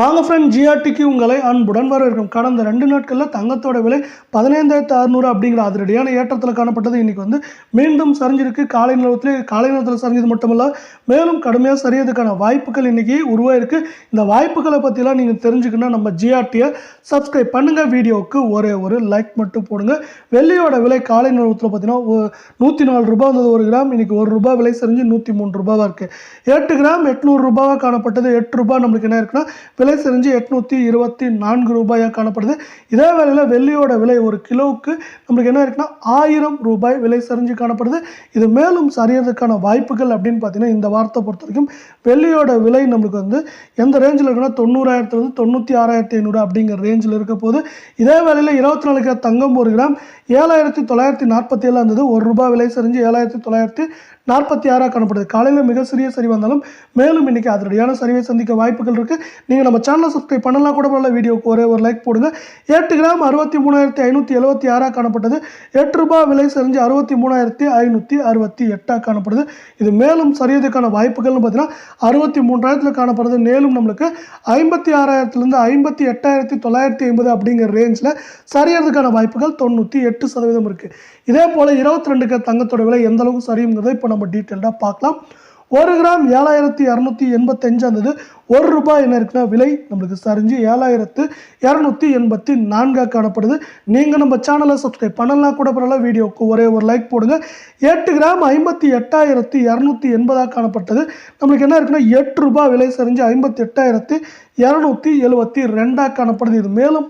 வாங்க ஃப்ரெண்ட் ஜிஆர்டிக்கு உங்களை அன்புடன் வரவேற்கும் கடந்த ரெண்டு நாட்களில் தங்கத்தோட விலை பதினைந்தாயிரத்து அறுநூறு அப்படிங்கிற அதிரடியான ஏற்றத்தில் காணப்பட்டது. இன்றைக்கி வந்து மீண்டும் சரிஞ்சிருக்கு. காலை நிலவரத்தில் காலை நேரத்தில் சரிஞ்சது மட்டுமல்ல மேலும் கடுமையாக சரியதுக்கான வாய்ப்புகள் இன்றைக்கி உருவாயிருக்கு. இந்த வாய்ப்புகளை பற்றிலாம் நீங்கள் தெரிஞ்சுக்கணும் நம்ம ஜிஆர்டியை சப்ஸ்கிரைப் பண்ணுங்கள் வீடியோவுக்கு ஒரே ஒரு லைக் மட்டும் போடுங்க. வெள்ளியோட விலை காலை நிலவத்தில் பார்த்தீங்கன்னா நூற்றி நாலு ரூபா வந்தது ஒரு கிராம். இன்றைக்கி ஒரு ரூபா விலை சரிஞ்சு நூற்றி மூணு ரூபாவாக இருக்குது எட்டு கிராம் எட்நூறு ரூபாவாக காணப்பட்டது. எட்டு ரூபாய் நம்மளுக்கு என்ன இருக்குன்னா விலை செஞ்சு எட்நூற்றி இருபத்தி நான்கு ரூபாயாக காணப்படுது. இதே வேளையில் வெள்ளியோட விலை ஒரு கிலோவுக்கு நம்மளுக்கு என்ன இருக்குன்னா ஆயிரம் ரூபாய் விலை சரிஞ்சு காணப்படுது. இது மேலும் சரியறதுக்கான வாய்ப்புகள் அப்படின்னு பார்த்தீங்கன்னா இந்த வார்த்தை பொறுத்த வரைக்கும் வெள்ளியோட விலை நம்மளுக்கு வந்து எந்த ரேஞ்சில் இருக்குன்னா தொண்ணூறாயிரத்துலேருந்து தொண்ணூற்றி ஆறாயிரத்தி ஐநூறு அப்படிங்கிற ரேஞ்சில் இருக்க போது இதே வேளையில் இருபத்தி நாலு கிராம் தங்கம் ஒரு கிராம் ஏழாயிரத்தி தொள்ளாயிரத்தி நாற்பத்தி ஏழு இருந்தது ஒரு ரூபாய் விலை சரிஞ்சு ஏழாயிரத்தி தொள்ளாயிரத்தி நாற்பத்தி ஆறாக காணப்படுது. காலையில் மிக சிறிய சரி வந்தாலும் மேலும் இன்னைக்கு அதனுடையான சரிவை சந்திக்க வாய்ப்புகள் இருக்குது நீங்கள் நம்ம சேனலை சப்ஸ்கிரைப் பண்ணலாம் கூட பரவாயில்ல வீடியோக்கு ஒரே ஒரு லைக் போடுங்க. எட்டு கிராம் அறுபத்தி மூணாயிரத்தி ஐநூற்றி எழுபத்தி ஆறாக காணப்பட்டது எட்டு ரூபாய் விலை செஞ்சு அறுபத்தி மூணாயிரத்தி ஐநூற்றி அறுபத்தி எட்டாக காணப்படுது. இது மேலும் சரியதுக்கான வாய்ப்புகள்னு பார்த்தீங்கன்னா அறுபத்தி மூன்றாயிரத்தில் காணப்படுது. மேலும் நம்மளுக்கு ஐம்பத்தி ஆறாயிரத்துலேருந்து ஐம்பத்தி எட்டாயிரத்தி தொள்ளாயிரத்தி ஐம்பது அப்படிங்கிற ரேஞ்சில் சரியறதுக்கான வாய்ப்புகள் தொண்ணூற்றி எட்டு சதவீதம் இருக்குது இதே போல் இருபத்தி ரெண்டுக்கு தங்கத்தோட விலை எந்த அளவுக்கு சரியுங்கிறத இப்போ நம்ம டீட்டெயில்டாக பார்க்கலாம். ஒரு கிராம் ஏழாயிரத்தி இரநூத்தி எண்பத்தஞ்சு ஒரு ரூபாய் என்ன இருக்குன்னா விலை நம்மளுக்கு சரிஞ்சு ஏழாயிரத்து இரநூத்தி எண்பத்தி நான்காக காணப்படுது. நீங்கள் நம்ம சேனலை சப்ஸ்கிரைப் பண்ணலாம் கூட பரவாயில்ல வீடியோக்கு ஒரே ஒரு லைக் போடுங்க. எட்டு கிராம் ஐம்பத்தி எட்டாயிரத்தி இரநூத்தி எண்பதாக காணப்பட்டது. நம்மளுக்கு என்ன இருக்குன்னா எட்டு ரூபாய் விலை சரிஞ்சு ஐம்பத்தி எட்டாயிரத்தி இரநூத்தி எழுபத்தி ரெண்டாக காணப்படுது. இது மேலும்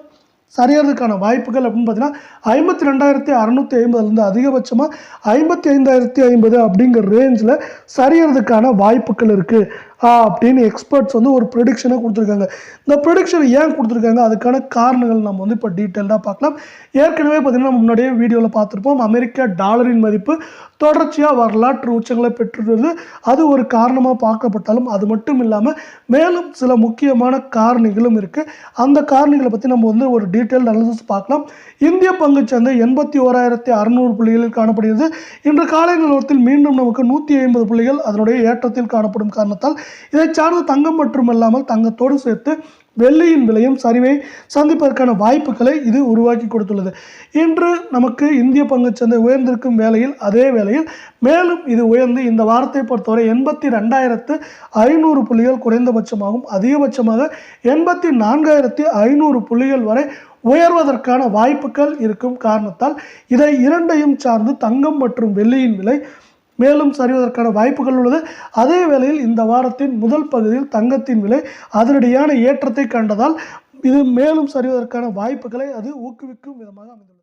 சரியறதுக்கான வாய்ப்புகள் அப்படின்னு பார்த்தீங்கன்னா ஐம்பத்தி ரெண்டாயிரத்தி அறநூற்றி ஐம்பதுலேருந்து அதிகபட்சமாக ஐம்பத்தி ஐந்தாயிரத்தி ஐம்பது அப்படிங்கிற ரேஞ்சில் சரியறதுக்கான வாய்ப்புகள் இருக்குது அப்படின்னு எக்ஸ்பர்ட்ஸ் வந்து ஒரு ப்ரிடிக்ஷனை கொடுத்துருக்காங்க. இந்த ப்ரிடிக்ஷனை ஏன் கொடுத்துருக்காங்க? அதுக்கான காரணங்கள் நம்ம வந்து இப்போ டீட்டெயில்டாக பார்க்கலாம். ஏற்கனவே பார்த்திங்கன்னா நம்ம முன்னாடியே வீடியோவில் பார்த்துருப்போம். அமெரிக்க டாலரின் மதிப்பு தொடர்ச்சியாக வரலாற்று உச்சங்களை பெற்றுள்ளது அது ஒரு காரணமாக பார்க்கப்பட்டாலும் அது மட்டும் இல்லாமல் மேலும் சில முக்கியமான காரணிகளும் இருக்குது அந்த காரணிகளை பற்றி நம்ம வந்து ஒரு டீட்டெயில் அனாலிசிஸ் பார்க்கலாம். இந்திய பங்குச்சந்தை எண்பத்தி ஓராயிரத்தி அறுநூறு புள்ளிகளில் காணப்படுகிறது. இன்று காலை நிலவரத்தில் மீண்டும் நமக்கு நூற்றி ஐம்பது புள்ளிகள். அதனுடைய ஏற்றத்தில் காணப்படும் காரணத்தால் இதை சார்ந்த தங்கம் மட்டுமல்லாமல் தங்கத்தோடு சேர்த்து வெள்ளியின் விலையும் சரிவை சந்திப்பதற்கான வாய்ப்புகளை இது உருவாக்கி கொடுத்துள்ளது. இன்று நமக்கு இந்திய பங்குச்சந்தை உயர்ந்திருக்கும் வேளையில் அதே வேளையில் மேலும் இது உயர்ந்து இந்த வாரத்தை பொறுத்தவரை எண்பத்தி ரெண்டாயிரத்து ஐநூறு புள்ளிகள் குறைந்தபட்சமாகும். அதிகபட்சமாக எண்பத்தி நான்காயிரத்தி ஐநூறு புள்ளிகள் வரை உயர்வதற்கான வாய்ப்புகள் இருக்கும் காரணத்தால் இதை இரண்டையும் சார்ந்து தங்கம் மற்றும் வெள்ளியின் விலை மேலும் சரிவதற்கான வாய்ப்புகள் உள்ளது. அதே வேளையில் இந்த வாரத்தின் முதல் பகுதியில் தங்கத்தின் விலை அதனடியான ஏற்றத்தை கண்டதால் இது மேலும் சரிவதற்கான வாய்ப்புகளை அது ஊக்குவிக்கும் விதமாக அமைந்துள்ளது.